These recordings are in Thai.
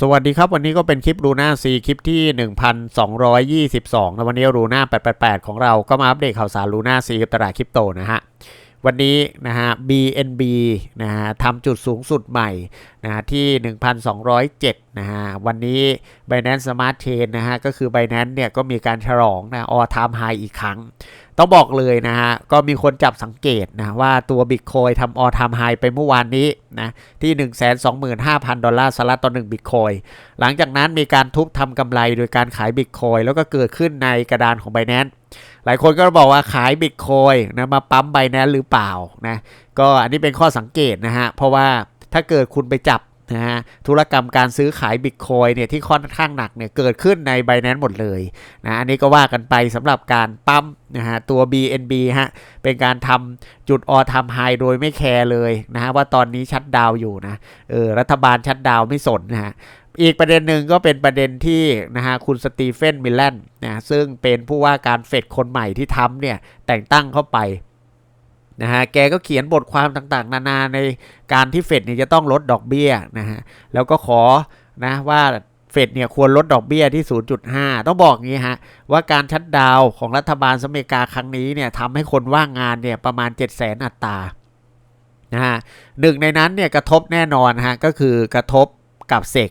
สวัสดีครับ วันนี้ก็เป็นคลิปรูน่าซีคลิปที่ 1222นะวันนี้รูน่า888 ของเราก็มาอัปเดตข่าวสารรูน่าซีกับตลาดคริปโตนะฮะ วันนี้นะฮะ BNB นะฮะทำจุดสูงสุดใหม่นะฮะที่ 1,207 นะฮะ วันนี้ Binance Smart Chain นะฮะ ก็คือ Binance เนี่ยก็มีการฉลองนะ all time high อีกครั้ง ต้องบอกเลยนะฮะ ก็มีคนจับสังเกตนะว่าตัว Bitcoin ทำ all time high ไปเมื่อวานนี้นะที่ 125,000 ดอลลาร์สหรัฐต่อ1 Bitcoin หลังจากนั้นมีการทุบทำกำไรโดยการขาย Bitcoin แล้วก็เกิดขึ้นในกระดานของ Binance หลายคนก็บอกว่าขายบิตคอยนะมาปั๊มไบแนนหรือเปล่านะก็อันนี้เป็นข้อสังเกตนะฮะ เพราะว่าถ้าเกิดคุณไปจับ นะฮะธุรกรรมการซื้อขายบิตคอยเนี่ยที่ค่อนข้างหนักเนี่ยเกิดขึ้นใน b บ n a n c e หมดเลยนะอันนี้ก็ว่ากันไปสำหรับการปั๊มนะฮะตัว BNB ฮะเป็นการทำจุดออทำไฮโดยไม่แคร์เลยนะฮะว่าตอนนี้ชัดดาวอยู่นะเออรัฐบาลชัดดาวไม่สนนะฮะอีกประเด็นหนึ่งก็เป็นประเด็นที่นะฮะคุณสตีเฟนมิลเลนนะซึ่งเป็นผู้ว่าการเฟดคนใหม่ที่ทำเนี่ยแต่งตั้งเข้าไป นะฮะแกก็เขียนบทความต่างๆ นานาในการที่เฟดเนี่ยจะต้องลดดอกเบี้ยนะฮะแล้วก็ขอนะว่าเฟดเนี่ยควรลดดอกเบี้ยที่ 0.5 ต้องบอกงี้ฮะ ว่าการชัดดาวของรัฐบาลสหรัฐอเมริกาครั้งนี้เนี่ยทำให้คนว่างงานเนี่ยประมาณ 7 0 0 0 0 0 อัตรานะฮะหนึ่งในนั้นเนี่ยกระทบแน่นอนฮะก็คือกระทบกับเซก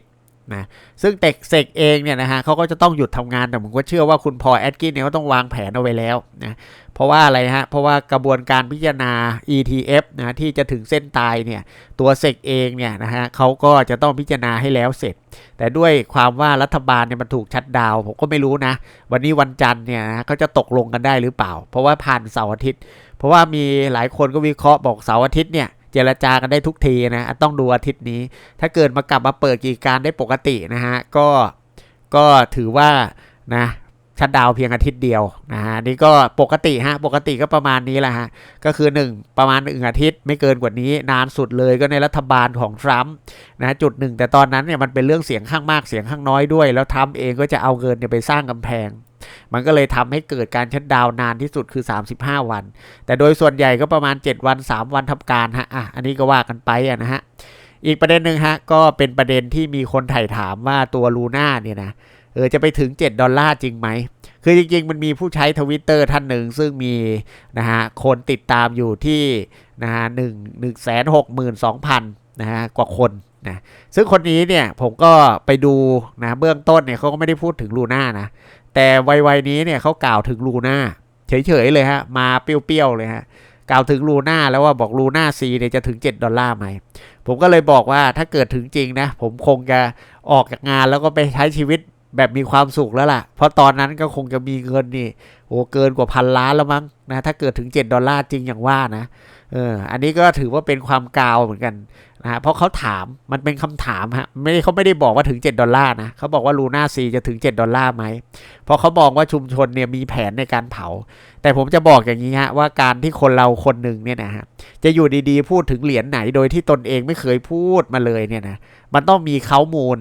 นะซึ่งเต็กเซกเองเนี่ยนะฮะเขาก็จะต้องหยุดทำงานแต่ผมก็เชื่อว่าคุณพอแอดกินเนี่ยเขาต้องวางแผนเอาไว้แล้วนะเพราะว่าอะไรฮะเพราะว่ากระบวนการพิจารณา ETF นะที่จะถึงเส้นตายเนี่ยตัวเซกเองเนี่ยนะฮะเขาก็จะต้องพิจารณาให้แล้วเสร็จ แต่ด้วยความว่ารัฐบาลเนี่ยมันถูกชัดดาวผมก็ไม่รู้นะ วันนี้วันจันทร์เนี่ยนะเขาจะตกลงกันได้หรือเปล่า เพราะว่าผ่านเสาร์อาทิตย์ เพราะว่ามีหลายคนก็วิเคราะห์บอกเสาร์อาทิตย์เนี่ย เจรจากันได้ทุกทีนะต้องดูอาทิตย์นี้ ถ้าเกิดมากลับมาเปิดกิจการได้ปกตินะฮะก็ก็ถือว่านะชัดดาวเพียงอาทิตย์เดียวนะฮะนี่ก็ปกติฮะปกติก็ประมาณนี้แหละฮะก็คือ 1 ประมาณหนึ่งอาทิตย์ไม่เกินกว่านี้ นานสุดเลยก็ในรัฐบาลของทรัมป์นะจุดหนึ่งแต่ตอนนั้นเนี่ยมันเป็นเรื่องเสียงข้างมากเสียงข้างน้อยด้วย แล้วทรัมป์เองก็จะเอาเงินเนี่ยไปสร้างกำแพง มันก็เลยทำให้เกิดการชัดดาวนานที่สุดคือ 35 วัน แต่โดยส่วนใหญ่ก็ประมาณ 7 วัน 3 วันทำการฮะอะอันนี้ก็ว่ากันไปอะนะฮะอีกประเด็นหนึ่งฮะก็เป็นประเด็นที่มีคนถ่ายถามว่าตัวลูน่าเนี่ยนะเออจะไปถึง 7 ดอลลาร์จริงไหม คือจริงๆ มันมีผู้ใช้ทวิตเตอร์ท่านหนึ่ง ซึ่งมีนะฮะคนติดตามอยู่ที่นะฮะหนึ่งหนึ่งแสนหกหมื่นสองพันนะฮะกว่าคนนะซึ่งคนนี้เนี่ยผมก็ไปดูนะเบื้องต้นเนี่ยเขาก็ไม่ได้พูดถึงลูน่านะ แต่วัยๆนี้เนี่ยเขากล่าวถึงลูน่าเฉยๆเลยฮะ มาเปรี้ยวๆเลยฮะ กล่าวถึงลูน่าแล้วว่าบอกลูน่าซีเนี่ยจะถึง 7 ดอลลาร์ไหม ผมก็เลยบอกว่าถ้าเกิดถึงจริงนะ ผมคงจะออกจากงานแล้วก็ไปใช้ชีวิตแบบมีความสุขแล้วล่ะ เพราะตอนนั้นก็คงจะมีเงินนี่โอ้เกินกว่าพันล้านแล้วมั้งนะถ้าเกิดถึง 7 ดอลลาร์จริงอย่างว่านะเอออันนี้ก็ถือว่าเป็นความกาวเหมือนกัน นะฮะเพราะเขาถามมันเป็นคำถามฮะไม่เขาไม่ได้บอกว่าถึง 7 ดอลลาร์นะเขาบอกว่าลูน่าซีจะถึง 7 ดอลลาร์ไหมเพราะเขาบอกว่าชุมชนเนี่ยมีแผนในการเผา แต่ผมจะบอกอย่างนี้ฮะว่าการที่คนเราคนหนึ่งเนี่ยนะฮะจะอยู่ดีๆ พูดถึงเหรียญไหนโดยที่ตนเองไม่เคยพูดมาเลยเนี่ยนะมันต้องมีเขามูล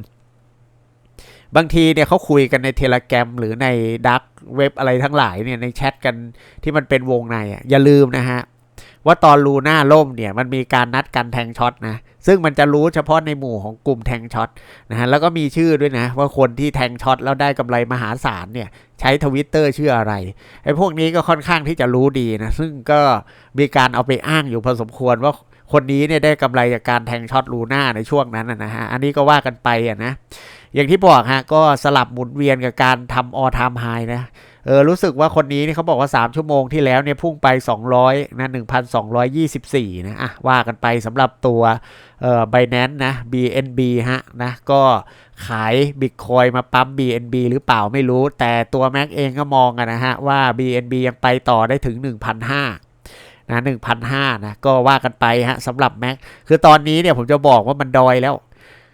บางทีเนี่ยเขาคุยกันในเทเลแกรมหรือในดักเว็บอะไรทั้งหลายเนี่ยในแชทกันที่มันเป็นวงในอะอย่าลืมนะฮะ ว่าตอนลูน่าล่มเนี่ยมันมีการนัดกันแทงช็อตนะซึ่งมันจะรู้เฉพาะในหมู่ของกลุ่มแทงช็อตนะฮะแล้วก็มีชื่อด้วยนะว่าคนที่แทงช็อตแล้วได้กำไรมหาศาลเนี่ยใช้ทวิตเตอร์ชื่ออะไรไอ้พวกนี้ก็ค่อนข้างที่จะรู้ดีนะซึ่งก็มีการเอาไปอ้างอยู่พอสมควรว่าคนนี้เนี่ยได้กำไรจากการแทงช็อตลูน่าในช่วงนั้นนะฮะอันนี้ก็ว่ากันไปอะนะอย่างที่บอกฮะก็สลับหมุนเวียนกับการทำออทามไฮนะ เออรู้สึกว่าคนนี้นี่เขาบอกว่า 3 ชั่วโมงที่แล้วเนี่ยพุ่งไป 200นะ1,224นะอะว่ากันไปสำหรับตัวเอ่อ Binance นะ BNB ฮะนะก็ขายบิตคอยมาปั๊ม BNB หรือเปล่าไม่รู้ แต่ตัวแม็กเองก็มองกันนะฮะว่า BNB ยังไปต่อได้ถึง 1,500นะ1,500นะก็ว่ากันไปฮะสำหรับแม็กคือตอนนี้เนี่ยผมจะบอกว่ามันดอยแล้ว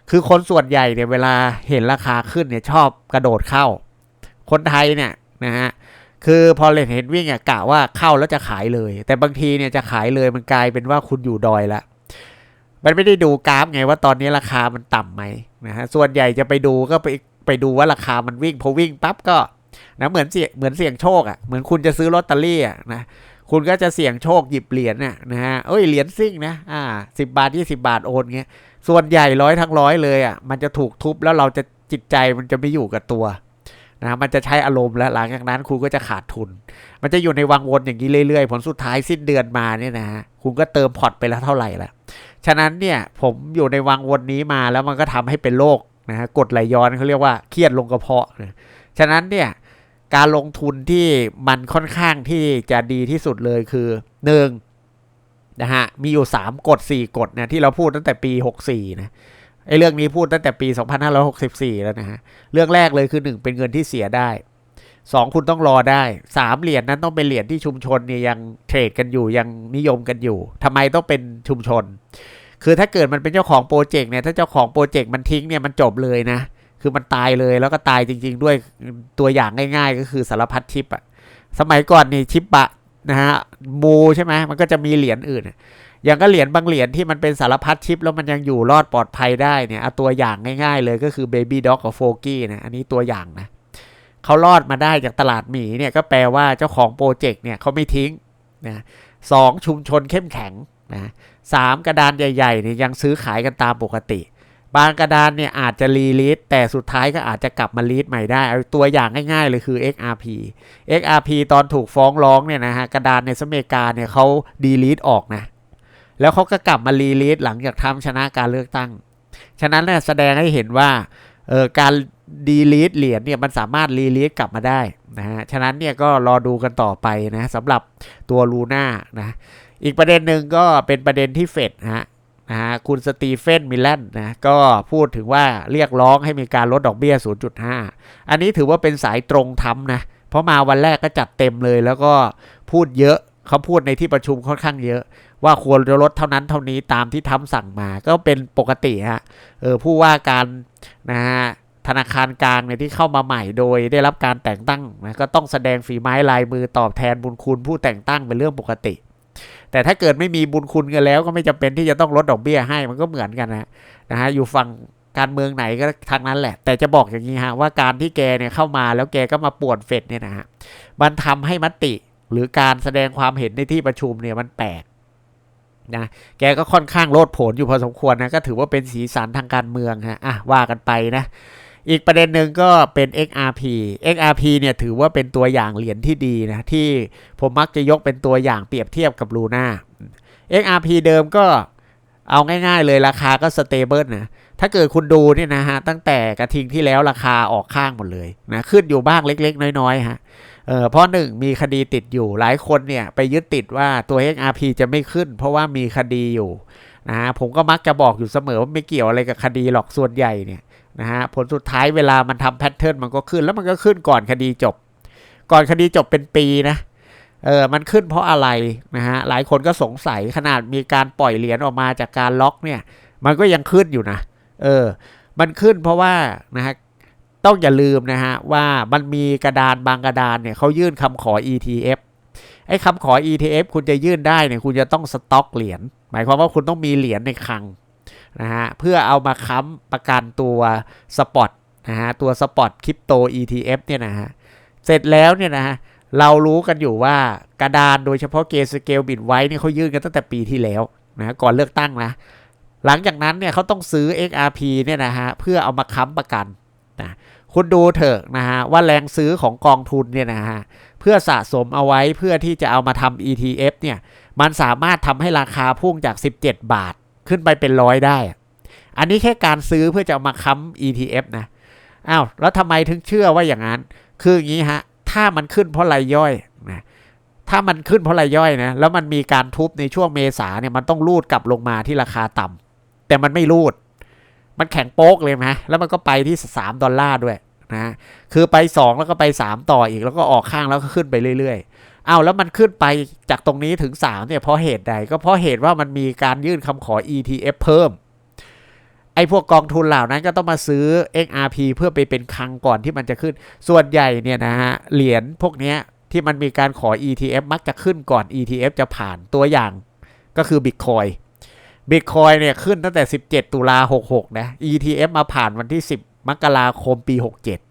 คือคนส่วนใหญ่เนี่ยเวลาเห็นราคาขึ้นเนี่ยชอบกระโดดเข้า คนไทยเนี่ย นะฮะคือพอเลนเห็นวิ่งอะกะว่าเข้าแล้วจะขายเลย แต่บางทีเนี่ยจะขายเลยมันกลายเป็นว่าคุณอยู่ดอยล้วมันไม่ได้ดูกราฟไงว่าตอนนี้ราคามันต่ำไหมนะฮะส่วนใหญ่จะไปดูก็ไปไปดูว่าราคามันวิ่งพอวิ่งปั๊บก็นะเหมือนเสี่ยเหมือนเสี่ยงโชคอะเหมือนคุณจะซื้อลอตเตอรี่อะนะคุณก็จะเสี่ยงโชคหยิบเหรียญน่ะนะฮะเอ้ยเหรียญซิ่งนะอ่าสิบาทยี่สิบาทโอนเงี้ยส่วนใหญ่ร้อยทั้งร้อยเลยอะมันจะถูกทุบแล้วเราจะจิตใจมันจะไม่อยู่กับตัว นะมันจะใช้อารมณ์แล้วหลังจากนั้นคุณก็จะขาดทุน มันจะอยู่ในวังวนอย่างนี้เรื่อยๆ ผลสุดท้ายสิ้นเดือนมาเนี่ยนะฮะคุณก็เติมพอร์ตไปแล้วเท่าไหร่ละฉะนั้นเนี่ยผมอยู่ในวังวนนี้มาแล้วมันก็ทำให้เป็นโรคนะฮะกดไหลย้อนเขาเรียกว่าเครียดลงกระเพาะนะฉะนั้นเนี่ยการลงทุนที่มันค่อนข้างที่จะดีที่สุดเลยคือหนึ่งนะฮะมีอยู่ 3กฎ4กฎเนี่ยที่เราพูดตั้งแต่ปี 64นะ ไอ้เรื่องนี้พูดตั้งแต่ปี 2564 แล้วนะฮะ เรื่องแรกเลยคือ 1 เป็นเงินที่เสียได้ 2 คุณต้องรอได้ 3 เหรียญนั้นต้องเป็นเหรียญที่ชุมชนเนี่ยยังเทรดกันอยู่ยังนิยมกันอยู่ทำไมต้องเป็นชุมชน คือถ้าเกิดมันเป็นเจ้าของโปรเจกต์เนี่ยถ้าเจ้าของโปรเจกต์มันทิ้งเนี่ยมันจบเลยนะ คือมันตายเลยแล้วก็ตายจริง ๆ ด้วยตัวอย่างง่าย ๆ ก็คือสารพัดชิปอะสมัยก่อนนี่ชิปบะนะฮะมูใช่ไหมมันก็จะมีเหรียญอื่น อย่างก็เหรียญบางเหรียญที่มันเป็นสารพัดชิป แล้วมันยังอยู่รอดปลอดภัยได้เนี่ยเอาตัวอย่างง่าย ๆ เลยก็คือ Baby Dog กับ f o g y นะอันนี้ตัวอย่างนะเขารอดมาได้จากตลาดหมีเนี่ยก็แปลว่าเจ้าของโปรเจกต์เนี่ยเขาไม่ทิ้งนะสองชุมชนเข้มแข็งนะสามกระดานใหญ่ๆเนี่ยยังซื้อขายกันตามปกติ บางกระดานเนี่ยอาจจะรีลิสแต่สุดท้ายก็อาจจะกลับมาลีดใหม่ได้เอาตัวอย่างง่ายๆเลยคือ XRP XRP ตอนถูกฟ้องร้องเนี่ยนะฮะกระดานในสเมริกาเนี่ยเขาดีลีทออกนะ แล้วเขาก็กลับมารีลีทหลังจากทำชนะการเลือกตั้ง ฉะนั้นเนี่ยแสดงให้เห็นว่าเออการดีลีทเหรียญเนี่ยมันสามารถรีลีทกลับมาได้นะฮะ ฉะนั้นเนี่ยก็รอดูกันต่อไปนะสำหรับตัวลูน่านะ อีกประเด็นหนึ่งก็เป็นประเด็นที่เฟดนะฮะนะฮะคุณสตีเฟนมิลเลนนะก็พูดถึงว่าเรียกร้องให้มีการลดดอกเบี้ย 0.5 อันนี้ถือว่าเป็นสายตรงทำนะ เพราะมาวันแรกก็จัดเต็มเลยแล้วก็พูดเยอะเขาพูดในที่ประชุมค่อนข้างเยอะ ว่าควรจะลดเท่านั้นเท่านี้ตามที่ทำสั่งมาก็เป็นปกติฮะเออผู้ว่าการนะฮะธนาคารกลางเนี่ยที่เข้ามาใหม่โดยได้รับการแต่งตั้งนะก็ต้องแสดงฝีไม้ลายมือตอบแทนบุญคุณผู้แต่งตั้งเป็นเรื่องปกติ แต่ถ้าเกิดไม่มีบุญคุณกันแล้วก็ไม่จำเป็นที่จะต้องลดดอกเบี้ยให้มันก็เหมือนกันนะนะฮะอยู่ฝั่งการเมืองไหนก็ทางนั้นแหละ แต่จะบอกอย่างนี้ฮะว่าการที่แกเนี่ยเข้ามาแล้วแกก็มาปวนเฟดเนี่ยนะฮะมันทำให้มติหรือการแสดงความเห็นในที่ประชุมเนี่ยมันแปลก นะแกก็ค่อนข้างโลดโผนอยู่พอสมควรนะก็ถือว่าเป็นสีสันทางการเมืองฮะอะว่ากันไปนะอีกประเด็นหนึ่งก็เป็น XRP XRP เนี่ยถือว่าเป็นตัวอย่างเหรียญที่ดีนะที่ผมมักจะยกเป็นตัวอย่างเปรียบเทียบกับลูน่า XRP เดิมก็เอาง่ายๆเลยราคาก็สเตเบิลนะถ้าเกิดคุณดูเนี่ยนะฮะตั้งแต่กระทิงที่แล้วราคาออกข้างหมดเลยนะขึ้นอยู่บ้างเล็กๆ น้อยๆฮะ เออเพราะหนึ่งมีคดีติดอยู่หลายคนเนี่ยไปยึดติดว่าตัว XRP จะไม่ขึ้น เพราะว่ามีคดีอยู่นะฮะผมก็มักจะบอกอยู่เสมอว่าไม่เกี่ยวอะไรกับคดีหรอกส่วนใหญ่เนี่ยนะฮะผลสุดท้ายเวลามันทำแพทเทิร์นมันก็ขึ้นแล้วมันก็ขึ้นก่อนคดีจบ ก่อนคดีจบเป็นปีนะเออมันขึ้นเพราะอะไรนะฮะหลายคนก็สงสัยขนาดมีการปล่อยเหรียญออกมาจากการล็อกเนี่ยมันก็ยังขึ้นอยู่นะเออมันขึ้นเพราะว่านะฮะ ต้องอย่าลืมนะฮะว่ามันมีกระดานบางกระดานเนี่ยเขายื่นคำขอ ETF ไอ้คำขอ ETF คุณจะยื่นได้เนี่ยคุณจะต้องสต็อกเหรียญหมายความว่าคุณต้องมีเหรียญในคลังนะฮะเพื่อเอามาค้ำประกันตัวสปอตนะฮะตัวสปอตคริปโต ETF เนี่ยนะฮะเสร็จแล้วเนี่ยนะฮะเรารู้กันอยู่ว่ากระดานโดยเฉพาะเกสเกลบิตไว้เนี่ยเขายื่นกันตั้งแต่ปีที่แล้วนะก่อนเลือกตั้งนะหลังจากนั้นเนี่ยเขาต้องซื้อ XRP เนี่ยนะฮะเพื่อเอามาค้ำประกัน นะคุณดูเถอะนะฮะว่าแรงซื้อของกองทุนเนี่ยนะฮะเพื่อสะสมเอาไว้เพื่อที่จะเอามาทำ ETF เนี่ยมันสามารถทำให้ราคาพุ่งจาก 17 บาทขึ้นไปเป็นร้อยได้ อันนี้แค่การซื้อเพื่อจะอามาค้ำ ETF นะอ้าวแล้วทำไมถึงเชื่อว่าอย่างนั้น คืออย่างนี้ฮะถ้ามันขึ้นเพราะรายย่อยนะถ้ามันขึ้นเพราะรายย่อยนะแล้วมันมีการทุบในช่วงเมษาเนี่ยมันต้องรูดกลับลงมาที่ราคาต่ำแต่มันไม่รูด มันแข็งโป๊กเลยนะแล้วมันก็ไปที่ 3 ดอลลาร์ด้วยนะคือไป 2 แล้วก็ไป 3 ต่ออีกแล้วก็ออกข้างแล้วก็ขึ้นไปเรื่อยๆเอาแล้วมันขึ้นไปจากตรงนี้ถึง 3 เนี่ยเพราะเหตุใดก็เพราะเหตุว่ามันมีการยื่นคำขอ ETF เพิ่มไอ้พวกกองทุนเหล่านั้นก็ต้องมาซื้อ XRP เพื่อไปเป็นคังก่อนที่มันจะขึ้น ส่วนใหญ่เนี่ยนะฮะเหรียญพวกนี้ที่มันมีการขอ ETF มักจะขึ้นก่อน ETF จะผ่านตัวอย่างก็คือ Bitcoin บิตคอยเนี่ยขึ้นตั้งแต่ 17 ตุลา 66 นะ ETF มาผ่านวันที่ 10 มกราคมปี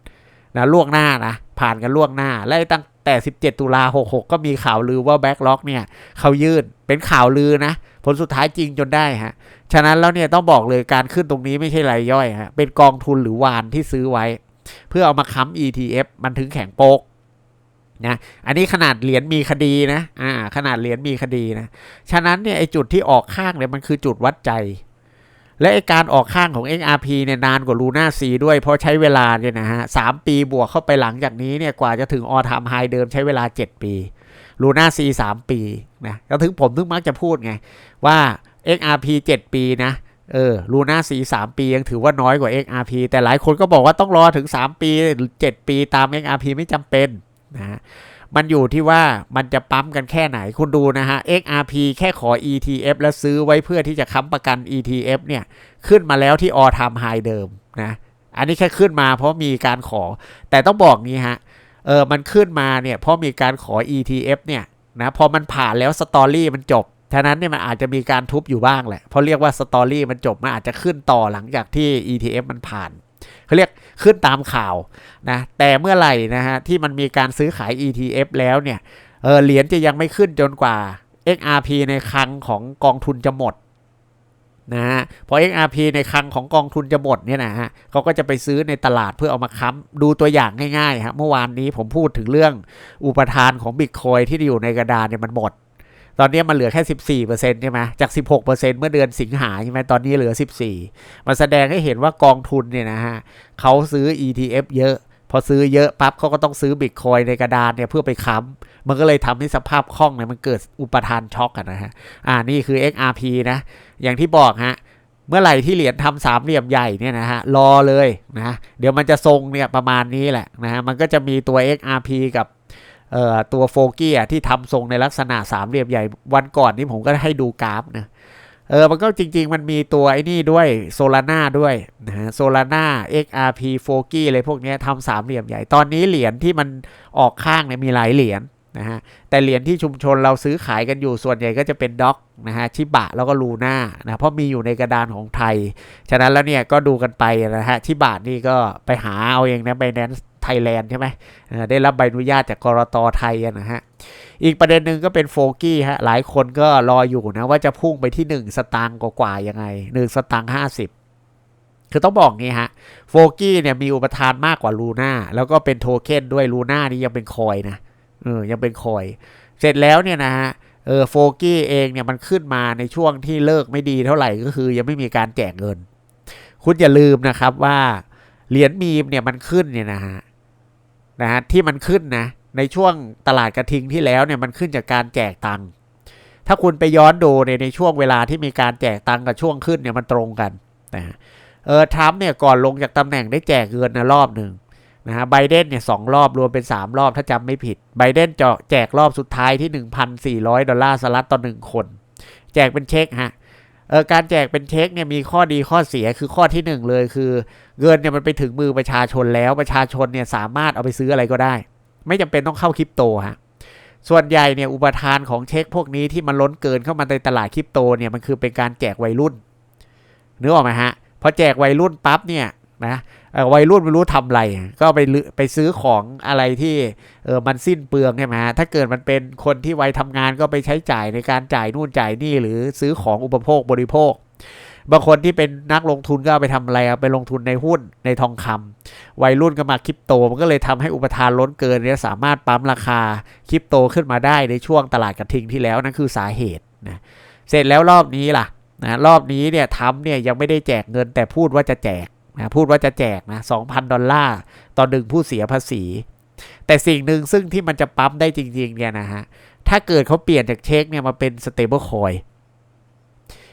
67 นะล่วงหน้านะ ผ่านกันล่วงหน้า และตั้งแต่ 17 ตุลา 66 ก็มีข่าวลือว่าแบ็กล็อกเนี่ยเขายื่นเป็นข่าวลือนะ ผลสุดท้ายจริงจนได้ฮะ ฉะนั้นแล้วเนี่ยต้องบอกเลยการขึ้นตรงนี้ไม่ใช่รายย่อยฮะ เป็นกองทุนหรือวานที่ซื้อไว้ เพื่อเอามาค้ำ ETF มันถึงแข็งโป๊ก นะอันนี้ขนาดเหรียญมีคดีนะอ่าขนาดเหรียญมีคดีนะฉะนั้นเนี่ยไอจุดที่ออกข้างเนี่ยมันคือจุดวัดใจ และไอการออกข้างของ XRP เนี่ยนานกว่าลูน่าซีด้วยเพราะใช้เวลาเนี่ยนะฮะสามปีบวกเข้าไปหลังจากนี้เนี่ยกว่าจะถึงออทามไฮเดิมใช้เวลา 7 ปีลูน่าซีสามปีนะก็ถึงผมถึงมักจะพูดไงว่า XRP 7 ปีนะเออลูน่าซีสามปียังถือว่าน้อยกว่า XRP แต่หลายคนก็บอกว่าต้องรอถึง 3 ปี 7 ปีตาม XRP ไม่จำเป็น นะฮะมันอยู่ที่ว่ามันจะปั๊มกันแค่ไหนคุณดูนะฮะ XRP แค่ขอ ETF แล้วซื้อไว้เพื่อที่จะค้ำประกัน ETF เนี่ย ขึ้นมาแล้วที่ all time high เดิมนะ อันนี้แค่ขึ้นมาเพราะมีการขอ แต่ต้องบอกงี้ฮะ เออมันขึ้นมาเนี่ยเพราะมีการขอ ETF เนี่ยนะพอมันผ่านแล้วสตอรี่มันจบฉะนั้นเนี่ยมันอาจจะมีการทุบอยู่บ้างแหละเพราะเรียกว่าสตอรี่มันจบมันอาจจะขึ้นต่อหลังจากที่ ETF มันผ่าน เขาเรียกขึ้นตามข่าวนะแต่เมื่อไหร่นะฮะที่มันมีการซื้อขาย ETF แล้วเนี่ยเออเหรียญจะยังไม่ขึ้นจนกว่า XRP ในคลังของกองทุนจะหมดนะฮะพอ XRP ในคลังของกองทุนจะหมดเนี่ยนะฮะเขาก็จะไปซื้อในตลาดเพื่อเอามาค้ำดูตัวอย่างง่ายๆครับเมื่อวานนี้ผมพูดถึงเรื่องอุปทานของบิตคอยที่อยู่ในกระดานเนี่ยมันหมด ตอนนี้มันเหลือแค่ 14%ใช่ไหมจาก 16%เมื่อเดือนสิงหาใช่ไหมตอนนี้เหลือ 14 มันแสดงให้เห็นว่ากองทุนเนี่ยนะฮะเขาซื้อ ETF เยอะ พอซื้อเยอะปั๊บเขาก็ต้องซื้อบิตคอยในกระดานเนี่ยเพื่อไปค้ำมันก็เลยทำให้สภาพคล่องเนี่ยมันเกิดอุปทานช็อกกันนะฮะอ่านี่คือ XRP นะอย่างที่บอกฮะเมื่อไหร่ที่เหรียญทำสามเหลี่ยมใหญ่เนี่ยนะฮะรอเลยนะเดี๋ยวมันจะทรงเนี่ยประมาณนี้แหละนะฮะมันก็จะมีตัว XRP กับ ตัวโฟกี้ที่ทำทรงในลักษณะสามเหลี่ยมใหญ่วันก่อนนี้ผมก็ให้ดูกราฟนะเออ มันก็จริง ๆ มันมีตัวไอ้นี่ด้วยโซลาร่าด้วยนะฮะโซลาร่า XRP โฟกี้อะไรพวกนี้ทำสามเหลี่ยมใหญ่ ตอนนี้เหรียญที่มันออกข้างเนี่ยมีหลายเหรียญนะฮะ แต่เหรียญที่ชุมชนเราซื้อขายกันอยู่ส่วนใหญ่ก็จะเป็นด็อกนะฮะ ชิบะแล้วก็ลูน่านะ เพราะมีอยู่ในกระดานของไทย ฉะนั้นแล้วเนี่ยก็ดูกันไปนะฮะ ชิบะนี่ก็ไปหาเอาเองนะไบแนนซ์ ทยแลนด์ใช่ไหมได้รับใบอนุญาตจากกรตไทยนะฮะอีกประเด็นหนึ่งก็เป็นโฟกี้ฮะหลายคนก็รออยู่นะว่าจะพุ่งไปที่ 1 สตางค์กว่าๆยังไง 1 สตางค์50คือต้องบอกงี้ฮะโฟกี้เนี่ยมีอุปทานมากกว่าลูน่าแล้วก็เป็นโทเค็นด้วยลูน่านี่ยังเป็นคอยนะเออยังเป็นคอย เสร็จแล้วเนี่ยนะฮะเออโฟกี้เองเนี่ยมันขึ้นมาในช่วงที่เลิกไม่ดีเท่าไหร่ก็คือยังไม่มีการแจกเงิน คุณอย่าลืมนะครับว่าเหรียญมีมเนี่ยมันขึ้นเนี่ยนะฮะ นะฮะที่มันขึ้นนะในช่วงตลาดกระทิงที่แล้วเนี่ยมันขึ้นจากการแจกตังค์ถ้าคุณไปย้อนดูในในช่วงเวลาที่มีการแจกตังค์กับช่วงขึ้นเนี่ยมันตรงกันนะฮะเออทรัมป์เนี่ยก่อนลงจากตำแหน่งได้แจกเงินนะรอบหนึ่งนะฮะไบเดนเนี่ยสองรอบรวมเป็น 3 รอบถ้าจำไม่ผิดไบเดนจะแจกรอบสุดท้ายที่ 1,400 ดอลลาร์สหรัฐต่อหนึ่งคน แจกเป็นเช็คฮะ เออการแจกเป็นเช็คเนี่ยมีข้อดีข้อเสียคือข้อที่หนึ่งเลยคือ เงินเนี่ยมันไปถึงมือประชาชนแล้วประชาชนเนี่ยสามารถเอาไปซื้ออะไรก็ได้ ไม่จำเป็นต้องเข้าคริปโตฮะส่วนใหญ่เนี่ยอุปทานของเช็คพวกนี้ที่มันล้นเกินเข้ามาในตลาดคริปโตเนี่ยมันคือเป็นการแจกวัยรุ่นนึกออกไหมฮะพอแจกวัยรุ่นปั๊บเนี่ยนะ วัยรุ่นไม่รู้ทำอะไร ก็ไปลืไปซื้อของอะไรที่เออมันสิ้นเปลืองใช่ไหมฮะถ้าเกิดมันเป็นคนที่วัยทำงานก็ไปใช้จ่ายในการจ่ายนู่นจ่ายนี่หรือซื้อของอุปโภคบริโภคบางคนที่เป็นนักลงทุนก็เอาไปทำอะไรเอาไปลงทุนในหุ้นในทองคำวัยรุ่นก็มาคริปโต มันก็เลยทำให้อุปทานล้นเกินเนี่ยสามารถปั๊มราคาคริปโตขึ้นมาได้ในช่วงตลาดกระทิงที่แล้วนั่นคือสาเหตุนะเสร็จแล้วรอบนี้ล่ะนะรอบนี้เนี่ยทำเนี่ยยังไม่ได้แจกเงินแต่พูดว่าจะแจก นะพูดว่าจะแจกนะ2,000 ดอลลาร์ต่อหนึ่งผู้เสียภาษี แต่สิ่งหนึ่งซึ่งที่มันจะปั๊มได้จริง ๆ เนี่ยนะฮะ ถ้าเกิดเขาเปลี่ยนจากเช็คเนี่ยมาเป็นสเตเบิลคอย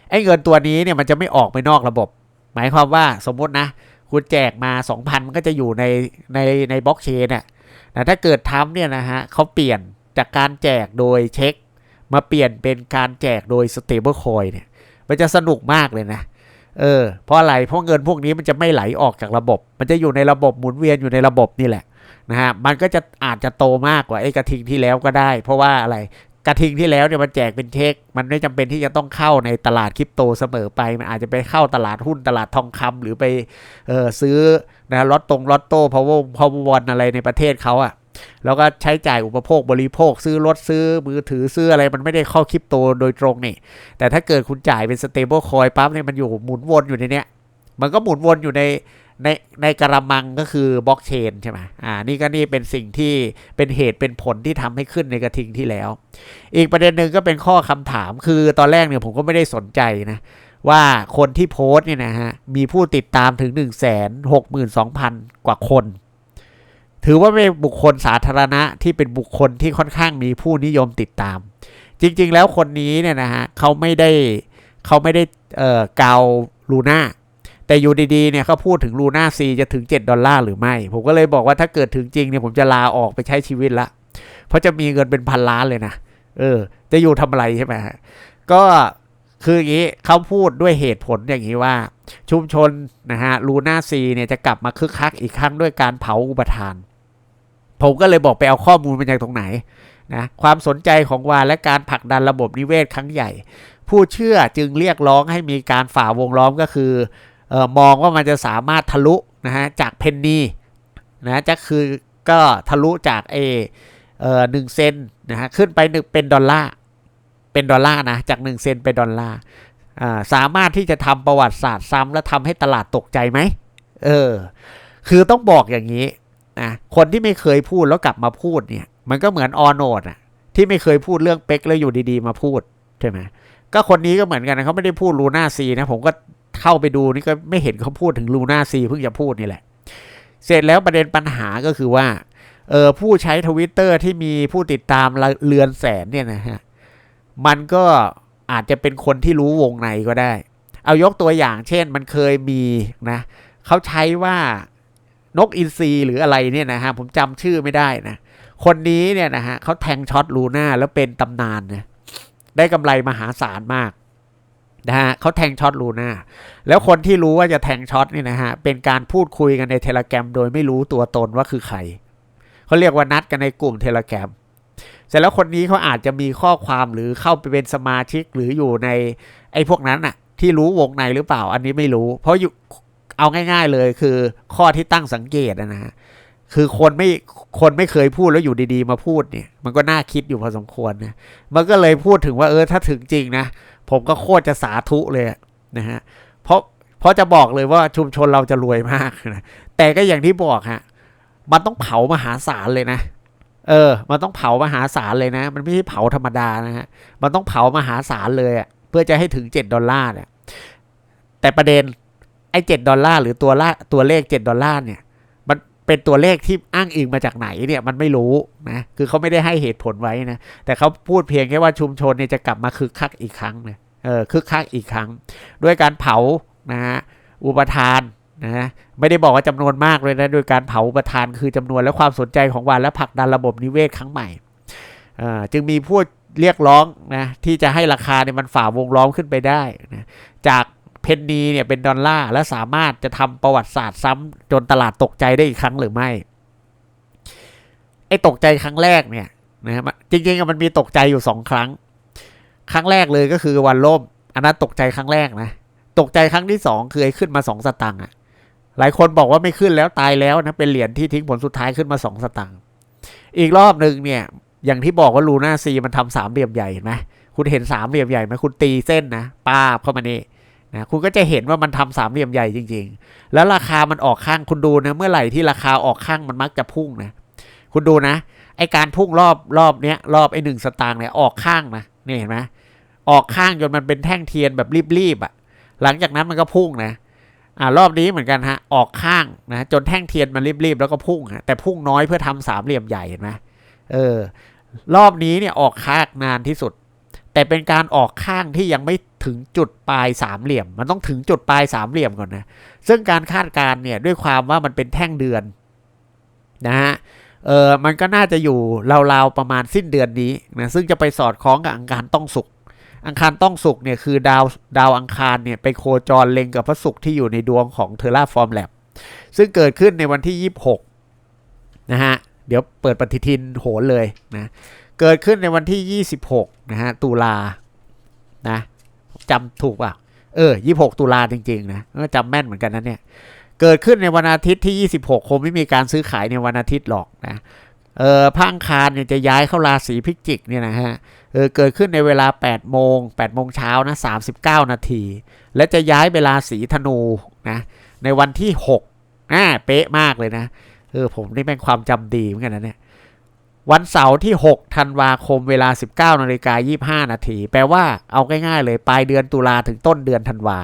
ไอ้เงินตัวนี้เนี่ยมันจะไม่ออกไปนอกระบบ หมายความว่าสมมตินะ คุณแจกมา 2,000 มันก็จะอยู่ในในในบล็อกเชนน่ะแต่ถ้าเกิดทำเนี่ยนะฮะเขาเปลี่ยนจากการแจกโดยเช็ค มาเปลี่ยนเป็นการแจกโดย stable coin เนี่ยมันจะสนุกมากเลยนะเเออเพราะอะไรเพราะเงินพวกนี้มันจะไม่ไหลออกจากระบบ มันจะอยู่ในระบบหมุนเวียนอยู่ในระบบนี่แหละนะฮะมันก็จะอาจจะโตมากกว่าไอ้กระทิงที่แล้วก็ได้ เพราะว่าอะไรกระทิงที่แล้วเนี่ยมันแจกเป็นเช็คมันไม่จำเป็นที่จะต้องเข้าในตลาดคริปโตเสมอไป มันอาจจะไปเข้าตลาดหุ้นตลาดทองคำหรือไปเออซื้อนะลอตตรงลอตโต้พาวเวอร์พาวเวอร์อะไรในประเทศเขาอะ แล้วก็ใช้จ่ายอุปโภคบริโภค ซื้อรถซื้อมือถือซื้ออะไรมันไม่ได้เข้าคริปโตโดยตรงนี่ แต่ถ้าเกิดคุณจ่ายเป็นสเตเบิลคอยปั๊บเนี่ยมันอยู่หมุนวนอยู่ในเนี้ยมันก็หมุนวนอยู่ในในในกระมังก็คือบล็อกเชนใช่ไหมอ่า นี่ก็นี่เป็นสิ่งที่เป็นเหตุเป็นผลที่ทำให้ขึ้นในกระทิงที่แล้ว อีกประเด็นหนึ่งก็เป็นข้อคำถาม คือตอนแรกเนี่ยผมก็ไม่ได้สนใจนะ ว่าคนที่โพสต์เนี่ยนะฮะ มีผู้ติดตามถึง 1 6 2 0 0 0 กว่าคน ถือว่าเป็นบุคคลสาธารณะที่เป็นบุคคลที่ค่อนข้างมีผู้นิยมติดตาม จริง ๆ แล้วคนนี้เนี่ยนะฮะเขาไม่ได้เขาไม่ได้เอ่อเกาลูน่าแต่อยู่ดีๆ เนี่ยเขาพูดถึงลูน่าซีจะถึง 7 ดอลลาร์หรือไม่ ผมก็เลยบอกว่าถ้าเกิดถึงจริงเนี่ยผมจะลาออกไปใช้ชีวิตละ เพราะจะมีเงินเป็นพันล้านเลยนะ เออ จะอยู่ทำอะไรใช่ไหมฮะ ก็คืออย่างนี้เขาพูดด้วยเหตุผลอย่างนี้ว่า ชุมชนนะฮะลูน่าซีเนี่ยจะกลับมาคึกคักอีกครั้งด้วยการเผาอุปทาน ผมก็เลยบอกไปเอาข้อมูลมาจากตรงไหนนะความสนใจของวานและการผลักดันระบบนิเวศครั้งใหญ่ ผู้เชื่อจึงเรียกร้องให้มีการฝ่าวงล้อมก็คือออมองว่ามันจะสามารถทะลุนะฮะจากเพนนีนะจะคือก็ทะลุจากเอเอหนึ่งเซนนะฮะขึ้นไปหนึ่งเป็นดอลลาร์เป็นดอลลาร์นะจาก 1 เซนเป็นดอลลาร์สามารถที่จะทำประวัติศาสตร์ซ้ำและทำให้ตลาดตกใจไหมเออคือต้องบอกอย่างนี้ นะคนที่ไม่เคยพูดแล้วกลับมาพูดเนี่ย มันก็เหมือนออโนดอะที่ไม่เคยพูดเรื่องเป็กแล้วอยู่ดีๆ มาพูดใช่ไหมก็คนนี้ก็เหมือนกันนะเขาไม่ได้พูดลูน่าซีนะผมก็เข้าไปดูนี่ก็ไม่เห็นเขาพูดถึงลูน่าซีเพิ่งจะพูดนี่แหละ เสร็จแล้วประเด็นปัญหาก็คือว่าเออผู้ใช้ทวิตเตอร์ที่มีผู้ติดตามเรือนแสนเนี่ยนะฮะมันก็อาจจะเป็นคนที่รู้วงในก็ได้ เอายกตัวอย่างเช่นมันเคยมีนะเขาใช้ว่า นกอินทรีหรืออะไรเนี่ยนะฮะผมจำชื่อไม่ได้นะคนนี้เนี่ยนะฮะเขาแทงช็อตลูน่าแล้วเป็นตำนานนะได้กำไรมหาศาลมากนะฮะเขาแทงช็อตลูน่าแล้วคนที่รู้ว่าจะแทงช็อตนี่นะฮะเป็นการพูดคุยกันในเทเลแกรมโดยไม่รู้ตัวตนว่าคือใครเขาเรียกว่านัดกันในกลุ่มเทเลแกรมเสร็จแล้วคนนี้เขาอาจจะมีข้อความหรือเข้าไปเป็นสมาชิกหรืออยู่ในไอ้พวกนั้นน่ะที่รู้วงในหรือเปล่า อันนี้ไม่รู้ เพราะอยู่ เอาง่าย ๆ เลยคือข้อที่ตั้งสังเกตนะฮะคือคนไม่คนไม่เคยพูดแล้วอยู่ดีๆ มาพูดเนี่ย มันก็น่าคิดอยู่พอสมควรนะมันก็เลยพูดถึงว่าเออถ้าถึงจริงนะผมก็โคตรจะสาธุเลยนะฮะเพราะเพราะจะบอกเลยว่าชุมชนเราจะรวยมากนะแต่ก็อย่างที่บอกฮะมันต้องเผามหาศาลเลยนะ เออ มันต้องเผามหาศาลเลยนะ มันไม่ใช่เผาธรรมดานะฮะมันต้องเผามหาศาลเลยอะ่ะเพื่อจะให้ถึงเจ็ดดอลลาร์เนี่ยแต่ประเด็น อ้เจ็ดดอลลาร์หรือตัวละตัวเลขเจ็ดดอลลาร์เนี่ย มันเป็นตัวเลขที่อ้างอิงมาจากไหนเนี่ยมันไม่รู้นะ คือเขาไม่ได้ให้เหตุผลไว้นะ แต่เขาพูดเพียงแค่ว่าชุมชนเนี่ยจะกลับมาคึกคักอีกครั้งนะเออคึกคักอีกครั้ง ด้วยการเผานะฮะอุปทานนะไม่ได้บอกว่าจำนวนมากเลยนะโดยการเผาประทานคือจำนวนและความสนใจของวันและผลักดันระบบนิเวศครั้งใหม่จึงมีผู้เรียกร้องนะที่จะให้ราคาเนี่ยมันฝ่าวงล้อมขึ้นไปได้นะจาก เพนนีเนี่ยเป็นดอลลาร์และสามารถจะทำประวัติศาสตร์ซ้ำจนตลาดตกใจได้อีกครั้งหรือไม่ ไอ้ตกใจครั้งแรกเนี่ยนะจริงๆมันมีตกใจอยู่สองครั้ง ครั้งแรกเลยก็คือวันล่มอันนั้นตกใจครั้งแรกนะ ตกใจครั้งที่สองคือไอ้ขึ้นมาสองสตังค์อะหลายคนบอกว่าไม่ขึ้นแล้วตายแล้วนะเป็นเหรียญที่ทิ้งผลสุดท้ายขึ้นมาสองสตังค์อีกรอบหนึ่งเนี่ย อย่างที่บอกว่าลูน่าซีมันทำสามเหลี่ยมใหญ่เห็นไหมคุณเห็นสามเหลี่ยมใหญ่ไหมคุณตีเส้นนะป้าบเข้ามานี่ นะคุณก็จะเห็นว่ามันทำสามเหลี่ยมใหญ่จริง ๆ แล้วราคามันออกข้างคุณดูนะเมื่อไหร่ที่ราคาออกข้างมันมักจะพุ่งนะคุณดูนะไอการพุ่งรอบรอบเนี้ยรอบไอหนึ่งสตางค์เนี่ยออกข้างนะนี่เห็นไหมออกข้างจนมันเป็นแท่งเทียนแบบรีบๆอะ่ะ หลังจากนั้นมันก็พุ่งนะอ่ารอบนี้เหมือนกันฮะออกข้างนะจนแท่งเทียนมันรีบๆแล้วก็พุ่งฮะแต่พุ่งน้อยเพื่อทำสามเหลี่ยมใหญ่เห็นไหมเออรอบนี้เนี่ยออกข้างนานที่สุด แต่เป็นการออกข้างที่ยังไม่ถึงจุดปลายสามเหลี่ยม มันต้องถึงจุดปลายสามเหลี่ยมก่อนนะ ซึ่งการคาดการเนี่ยด้วยความว่ามันเป็นแท่งเดือนนะฮะ เออมันก็น่าจะอยู่ราวๆประมาณสิ้นเดือนนี้นะ ซึ่งจะไปสอดคล้องกับอังคารต้องสุก อังคารต้องสุกเนี่ยคือดาวดาวอังคารเนี่ยไปโคจรเล็งกับพระศุกร์ที่อยู่ในดวงของเทอร่าฟอร์มแลบซึ่งเกิดขึ้นในวันที่ 26นะฮะ เดี๋ยวเปิดปฏิทินโหนเลยนะ เกิดขึ้นในวันที่ 26 นะฮะ ตุลา นะจำถูกป่ะ เออ 26 ตุลาจริง ๆ นะจำแม่นเหมือนกันนะเนี่ย เกิดขึ้นในวันอาทิตย์ที่ 26 คงไม่มีการซื้อขายในวันอาทิตย์หรอกนะ เออพังคารเนี่ยจะย้ายเข้าราศีพิจิกเนี่ยนะฮะ เออ เกิดขึ้นในเวลา 8 โมง 8 โมงเช้านะ 39 นาที และจะย้ายไปราศีธนูนะ ในวันที่6อ่าเป๊ะมากเลยนะ เออ ผมนี่เป็นความจำดีเหมือนกันนะเนี่ย วันเสาร์ที่ 6 ธันวาคมเวลา 19นาฬิกา25 นาที แปลว่าเอาง่ายๆ เลยปลายเดือนตุลาถึงต้นเดือนธันวา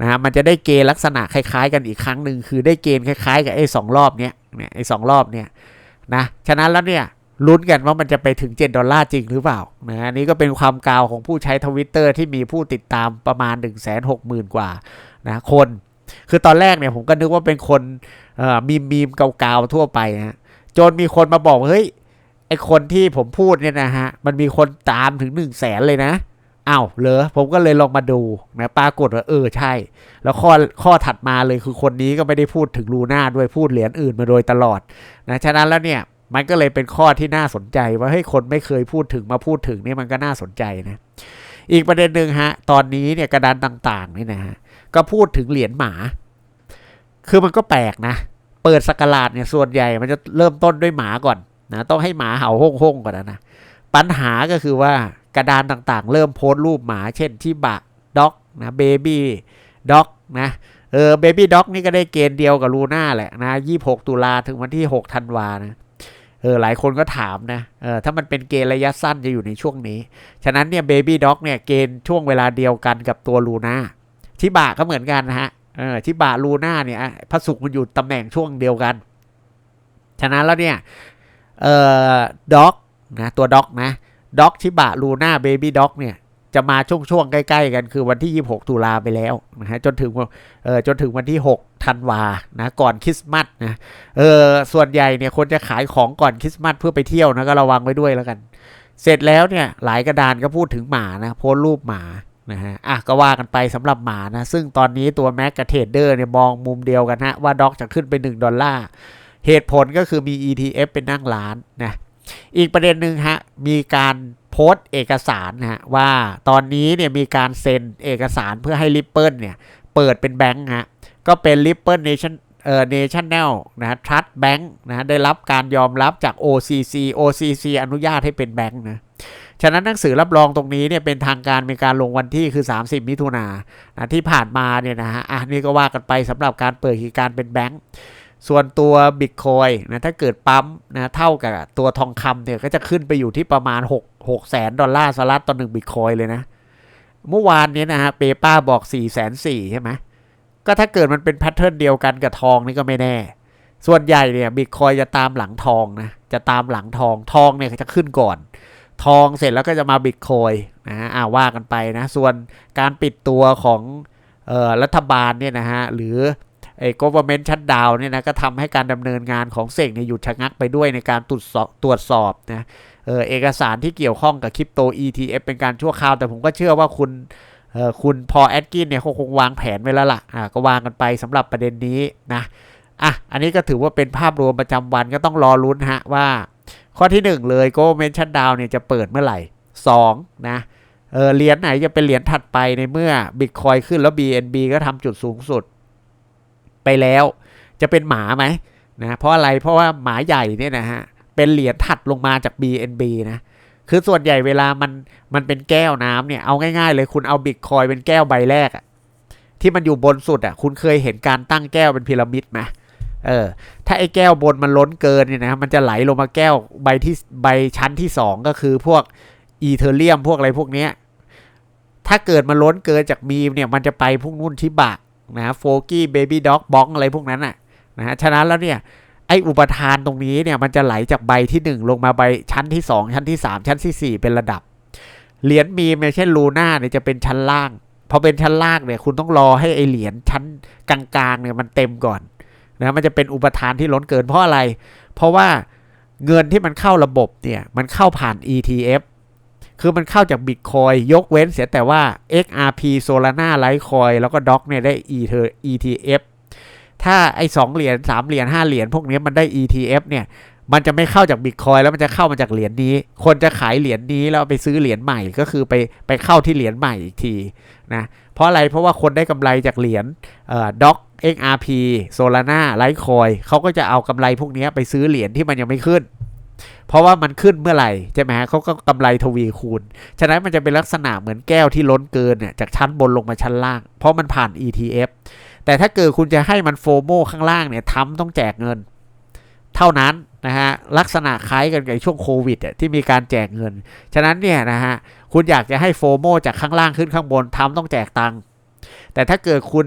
นะฮะมันจะได้เกณฑ์ลักษณะคล้ายๆ กันอีกครั้งหนึ่งคือได้เกณฑ์คล้ายๆ กับไอ้สองรอบเนี้ยเนี่ยไอ้สองรอบเนี่ยนะฉะนั้นแล้วเนี่ยลุ้นกันว่ามันจะไปถึง 7 ดอลลาร์จริงหรือเปล่านะอันนี้ก็เป็นความกาวของผู้ใช้ทวิตเตอร์ที่มีผู้ติดตามประมาณ 1 6 0 0 0 0 กว่านะคน คือตอนแรกเนี่ยผมก็นึกว่าเป็นคนอ่อมีมีมเกาๆทั่วไปฮะจนมีคนมาบอกว่าเฮ้ย ไอคนที่ผมพูดเนี่ยนะฮะ มันมีคนตามถึง1นึ่งแสนเลยนะอ้าวเหรอผมก็เลยลองมาดูนะปรากฏว่าเออใช่ แล้วข้อข้อถัดมาเลยคือคนนี้ก็ไม่ได้พูดถึงลูน่าด้วยพูดเหรียญอื่นมาโดยตลอดนะฉะนั้นแล้วเนี่ยมันก็เลยเป็นข้อที่น่าสนใจว่าเฮ้ยคนไม่เคยพูดถึงมาพูดถึงเนี่ยมันก็น่าสนใจนะ อีกประเด็นหนึ่งฮะ ตอนนี้เนี่ยกระดานต่างๆนี่นะฮะก็พูดถึงเหรียญหมา คือมันก็แปลกนะ เปิดสกราดเนี่ยส่วนใหญ่มันจะเริ่มต้นด้วยหมาก่อน นะต้องให้หมาเห่าห้องห้องก่อนนะนะ ปัญหาก็คือว่ากระดานต่างๆ เริ่มโพสต์รูปหมา เช่นที่บะด็อกนะเบบี้ด็อกนะเออเบบี้ด็อกนี่ก็ได้เกณฑ์เดียวกับลูน่าแหละนะ26ตุลาถึงวันที่6ธันวานะเออหลายคนก็ถามนะเออถ้ามันเป็นเกณฑ์ระยะสั้นจะอยู่ในช่วงนี้ ฉะนั้นเนี่ยเบบี้ด็อกเนี่ยเกณฑ์ช่วงเวลาเดียวกันกับตัวลูน่าที่บะก็เหมือนกันนะฮะเออที่บะลูน่าเนี่ยพระศุกร์มันอยู่ตำแหน่งช่วงเดียวกัน ฉะนั้นแล้วเนี่ย เอ่อด็อกนะตัวด็อกนะด็อกชิบะลูน่าเบบี้ด็อกเนี่ยจะมาช่วงช่วงๆใกล้ ๆ กันคือวันที่ 26 ตุลาไปแล้วนะฮะจนถึงเออจนถึงวันที่ 6 ธันวานะก่อนคริสต์มาสนะเออส่วนใหญ่เนี่ยคนจะขายของก่อนคริสต์มาสเพื่อไปเที่ยวนะก็ระวังไว้ด้วยแล้วกัน เสร็จแล้วเนี่ยหลายกระดานก็พูดถึงหมานะโพสรูปหมานะฮะอะก็ว่ากันไปสำหรับหมานะซึ่งตอนนี้ตัวแม็กกับเทรดเดอร์เนี่ยมองมุมเดียวกันฮะว่าด็อกจะขึ้นไป 1 ดอลลาร์ เหตุผลก็คือมี ETF เป็นนั่งร้านนะอีกประเด็นหนึ่งฮะมีการโพสต์เอกสารนะฮะว่าตอนนี้เนี่ยมีการเซ็นเอกสารเพื่อให้ Ripple เนี่ยเปิดเป็นแบงค์ฮะก็เป็น Ripple Nation เอ่อ National นะ Trust Bank นะได้รับการยอมรับจาก OCC OCC อนุญาตให้เป็นแบงค์นะฉะนั้นหนังสือรับรองตรงนี้เนี่ยเป็นทางการมีการลงวันที่คือ 30 มิถุนายนะที่ผ่านมาเนี่ยนะฮะอะนี่ก็ว่ากันไปสำหรับการเปิดกิจการเป็นแบงค์ ส่วนตัวบิตคอยนะถ้าเกิดปั๊มนะเท่ากับตัวทองคำเนี่ยก็จะขึ้นไปอยู่ที่ประมาณ 6 6แสนดอลลาร์สหรัฐต่อหนึ่งบิตคอยเลยนะ เมื่อวานนี้นะฮะเปป้าบอก4ี่แสนสี่ใช่ไหมก็ถ้าเกิดมันเป็นแพทเทิร์นเดียวกันกับทองนี่ก็ไม่แน่ ส่วนใหญ่เนี่ยบิตคอยจะตามหลังทองนะจะตามหลังทองทองเนี่ยจะขึ้นก่อน ทองเสร็จแล้วก็จะมาบิตคอยนะฮะอ่าว่ากันไปนะ ส่วนการปิดตัวของเออรัฐบาลเนี่ยนะฮะหรือ ไอ้ government shutdown เนี่ยนะก็ทำให้การดำเนินงานของเสกเนี่ยหยุดชะงักไปด้วยในการตรวจสอบตรวจสอบนะเออเอกสารที่เกี่ยวข้องกับคริปโต ETF เป็นการชั่วคราว แต่ผมก็เชื่อว่าคุณเออคุณพอแอดกินเนี่ยเขาคงวางแผนไว้แล้วล่ะอ่าก็วางกันไปสำหรับประเด็นนี้นะอะอันนี้ก็ถือว่าเป็นภาพรวมประจำวันก็ต้องรอลุ้นฮะว่า ข้อที่ 1 เลย government shutdown เนี่ยจะเปิดเมื่อไหร่2นะเออเหรียญไหนจะเป็นเหรียญถัดไปในเมื่อ Bitcoin ขึ้นแล้ว BNB ก็ทำจุดสูงสุด ไปแล้ว จะเป็นหมาไหมนะเพราะอะไรเพราะว่าหมาใหญ่เนี่ยนะฮะเป็นเหรียญถัดลงมาจาก BNB นะคือส่วนใหญ่เวลามันมันเป็นแก้วน้ำเนี่ยเอาง่ายๆเลยคุณเอาบิตคอยเป็นแก้วใบแรกอะที่มันอยู่บนสุดอะคุณเคยเห็นการตั้งแก้วเป็นพีระมิดไหมเออถ้าไอ้แก้วบนมันล้นเกินเนี่ยนะมันจะไหลลงมาแก้วใบที่ใบชั้นที่สองก็คือพวกอีเทเรียมพวกอะไรพวกเนี้ยถ้าเกิดมันล้นเกินจากมีมเนี่ยมันจะไปพวกนุ่นที่บะ นะโฟกี้เบบี้ด็อกบ้องอะไรพวกนั้นน่ะนะฮะฉะนั้นแล้วเนี่ยไออุปทานตรงนี้เนี่ยมันจะไหลจากใบที่ 1 ลงมาใบชั้นที่ 2 ชั้นที่ 3 ชั้นที่ 4 เป็นระดับ เหรียญมีมเนี่ยเช่นลูน่าเนี่ยจะเป็นชั้นล่างพอเป็นชั้นล่างเนี่ยคุณต้องรอให้ไอเหรียญชั้นกลางๆเนี่ยมันเต็มก่อนนะมันจะเป็นอุปทานที่ล้นเกินเพราะอะไร เพราะว่าเงินที่มันเข้าระบบเนี่ยมันเข้าผ่าน ETF คือมันเข้าจากบิตคอยยกเว้นเสียแต่ว่า XRP Solana Litecoin แล้วก็ DOC เนี่ยได้ ETF ถ้าไอ้สองเหรียญสามเหรียญห้าเหรียญพวกนี้มันได้ ETF เนี่ยมันจะไม่เข้าจากบิตคอยแล้วมันจะเข้ามาจากเหรียญนี้ คนจะขายเหรียญนี้แล้วไปซื้อเหรียญใหม่ก็คือไปไปเข้าที่เหรียญใหม่อีกทีนะเพราะอะไรเพราะว่าคนได้กำไรจากเหรียญเอ่อ DOC XRP Solana Litecoin เขาก็จะเอากำไรพวกนี้ไปซื้อเหรียญที่มันยังไม่ขึ้น เพราะว่ามันขึ้นเมื่อไหร่ใช่ไหมฮะเขาก็กำไรทวีคูณ ฉะนั้นมันจะเป็นลักษณะเหมือนแก้วที่ล้นเกินเนี่ยจากชั้นบนลงมาชั้นล่าง เพราะมันผ่าน ETF แต่ถ้าเกิดคุณจะให้มันโฟโมข้างล่างเนี่ยทำต้องแจกเงิน เท่านั้นนะฮะลักษณะคล้ายกันกับช่วงโควิดอะที่มีการแจกเงิน ฉะนั้นเนี่ยนะฮะคุณอยากจะให้โฟโมจากข้างล่างขึ้นข้างบนทำต้องแจกตังค์แต่ถ้าเกิดคุณ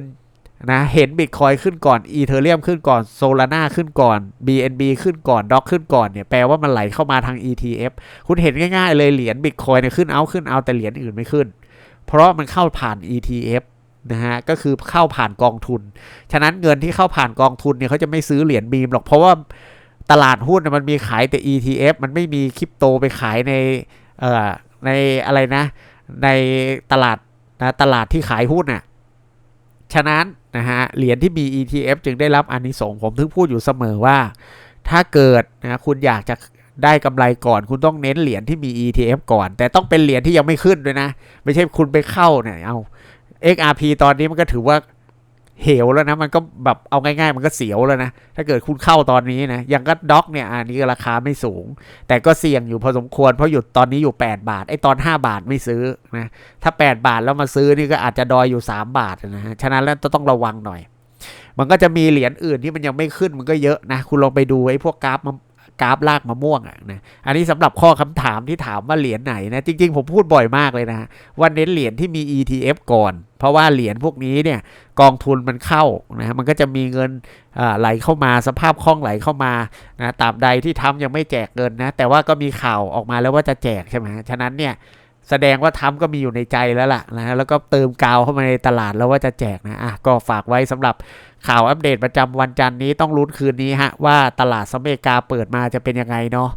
นะเห็นบิตคอยขึ้นก่อนอีเทเรียมขึ้นก่อนโซลาร่าขึ้นก่อน BNB ขึ้นก่อนด็อกขึ้นก่อนเนี่ยแปลว่ามันไหลเข้ามาทาง ETF คุณเห็นง่ายๆเลยเหรียญบิตคอยเนี่ยขึ้นเอาขึ้นเอาแต่เหรียญอื่นไม่ขึ้น เพราะมันเข้าผ่าน ETF นะฮะก็คือเข้าผ่านกองทุน ฉะนั้นเงินที่เข้าผ่านกองทุนเนี่ยเขาจะไม่ซื้อเหรียญบีมหรอกเพราะว่าตลาดหุ้นมันมีขายแต่ ETF มันไม่มีคริปโตไปขายในเอ่อในอะไรนะ ในตลาดนะตลาดที่ขายหุ้นน่ะฉะนั้น นะฮะเหรียญที่มี ETF จึงได้รับอันิสงส์ผมถึงพูดอยู่เสมอว่า ถ้าเกิดนะคุณอยากจะได้กำไรก่อน คุณต้องเน้นเหรียญที่มี ETF ก่อน แต่ต้องเป็นเหรียญที่ยังไม่ขึ้นด้วยนะ ไม่ใช่คุณไปเข้าเนี่ยเอา XRP ตอนนี้มันก็ถือว่า เหวแล้วนะ มันก็แบบเอาง่ายๆ มันก็เสียวแล้วนะ ถ้าเกิดคุณเข้าตอนนี้นะอย่างก็ด็อกเนี่ยอันนี้ก็ราคาไม่สูง แต่ก็เสี่ยงอยู่พอสมควร เพราะหยุดตอนนี้อยู่ 8 บาทไอ้ตอน 5 บาทไม่ซื้อนะถ้า 8 บาทแล้วมาซื้อนี่ก็อาจจะดอยอยู่ 3 บาทนะฮะฉะนั้นแล้วต้องระวังหน่อย มันก็จะมีเหรียญอื่นที่มันยังไม่ขึ้นมันก็เยอะนะคุณลองไปดูไอ้พวกกราฟมัน กราฟลากมะม่วงอะนะอันนี้สำหรับข้อคำถามที่ถามว่าเหรียญไหนนะจริง ๆ ผมพูดบ่อยมากเลยนะว่าเน้นเหรียญที่มี ETF ก่อน เพราะว่าเหรียญพวกนี้เนี่ยกองทุนมันเข้านะมันก็จะมีเงินไหลเข้ามาสภาพคล่องไหลเข้ามานะตามใดที่ทำยังไม่แจกเงินนะแต่ว่าก็มีข่าวออกมาแล้วว่าจะแจกใช่ไหมฉะนั้นเนี่ย แสดงว่าทำก็มีอยู่ในใจแล้วล่ะนะฮะแล้วก็เติมกาวเข้ามาในตลาดแล้วว่าจะแจกนะอะก็ฝากไว้สำหรับข่าวอัปเดตประจำวันจันทร์นี้ต้องลุ้นคืนนี้ฮะว่าตลาดสเมกาเปิดมาจะเป็นยังไงเนาะ